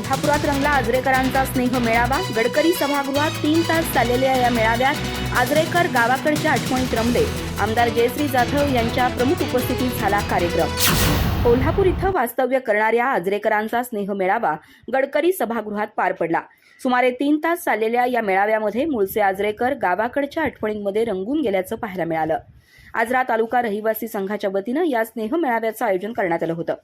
कोल्हापुरात रंगला आजरेकरांचा स्नेह मेळावा. गडकरी सभागृहात तीन तास चाललेल्या या मेळाव्यात आजरेकर गावाकडच्या आठवणीत रमले आमदार जयश्री जाधव यांच्या प्रमुख उपस्थितीत झाला कार्यक्रम. कोल्हापूर इथं वास्तव्य करणाऱ्या आजरेकरांचा स्नेह मेळावा गडकरी सभागृहात पार पडला. सुमारे तीन तास चाललेल्या या मेळाव्यामध्ये मूळचे आजरेकर गावाकडच्या आठवणींमध्ये रंगून गेल्याचं पाहायला मिळालं. आजरा तालुका रहिवासी संघाच्या वतीनं या स्नेह मेळाव्याचं आयोजन करण्यात आलं होतं.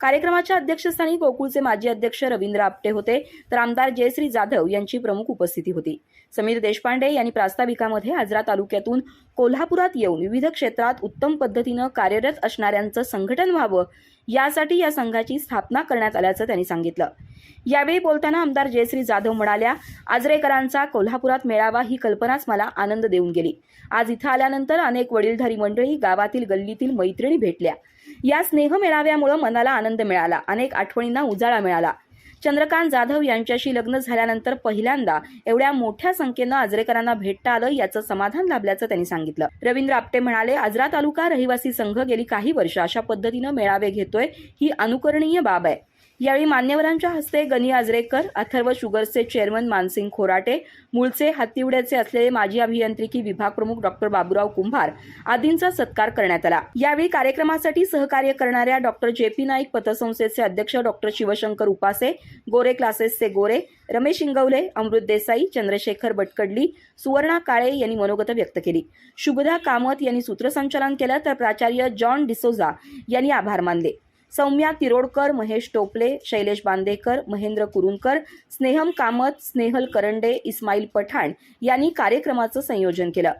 कार्यक्रमाच्या अध्यक्षस्थानी गोकुळचे माजी अध्यक्ष रवींद्र आपटे होते तर आमदार जयश्री जाधव यांची प्रमुख उपस्थिती होती. समीर देशपांडे यांनी प्रास्ताविकामध्ये आजरा तालुक्यातून कोल्हापुरात येऊन विविध क्षेत्रात उत्तम पद्धतीनं कार्यरत असणाऱ्यांचं संघटन व्हावं यासाठी या संघाची स्थापना करण्यात आल्याचं त्यांनी सांगितलं. यावेळी बोलताना आमदार जयश्री जाधव म्हणाल्या आजरेकरांचा कोल्हापुरात मेळावा ही कल्पनाच मला आनंद देऊन गेली. आज इथं आल्यानंतर अनेक वडीलधारी मंडळी गावातील गल्लीतील मैत्रिणी भेटल्या. या स्नेह मेळाव्यामुळे मनाला आनंद मिळाला अनेक आठवणींना उजाळा मिळाला. चंद्रकांत जाधव यांच्याशी लग्न झाल्यानंतर पहिल्यांदा एवढ्या मोठ्या संख्येनं आजरेकरांना भेटता आलं याचं समाधान लाभल्याचं त्यांनी सांगितलं. रवींद्र आपटे म्हणाले आजरा तालुका रहिवासी संघ गेली काही वर्ष अशा पद्धतीनं मेळावे घेतोय ही अनुकरणीय बाब आहे. यावेळी मान्यवरांच्या हस्ते गनी आजरेकर अथर्व शुगर्सचे चेअरमन मानसिंग खोराटे मूळचे हत्तीवड्याचे असलेले माजी अभियांत्रिकी विभाग प्रमुख डॉक्टर बाबूराव कुंभार आदींचा सत्कार करण्यात आला. यावेळी कार्यक्रमासाठी सहकार्य करणाऱ्या डॉक्टर जे पी नाईक पतसंस्थेचे अध्यक्ष डॉक्टर शिवशंकर उपासे गोरे क्लासेसचे गोरे रमेश इंगवले अमृत देसाई चंद्रशेखर बटकडली सुवर्णा काळे यांनी मनोगत व्यक्त केली. शुभदा कामत यांनी सूत्रसंचालन केलं तर प्राचार्य जॉन डिसोजा यांनी आभार मानले. सौम्या तिरोडकर महेश टोपले शैलेश बांदेकर महेंद्र कुरुंकर स्नेहम कामत स्नेहल करंडे इस्माईल पठाण यांनी कार्यक्रमाचं संयोजन केलं.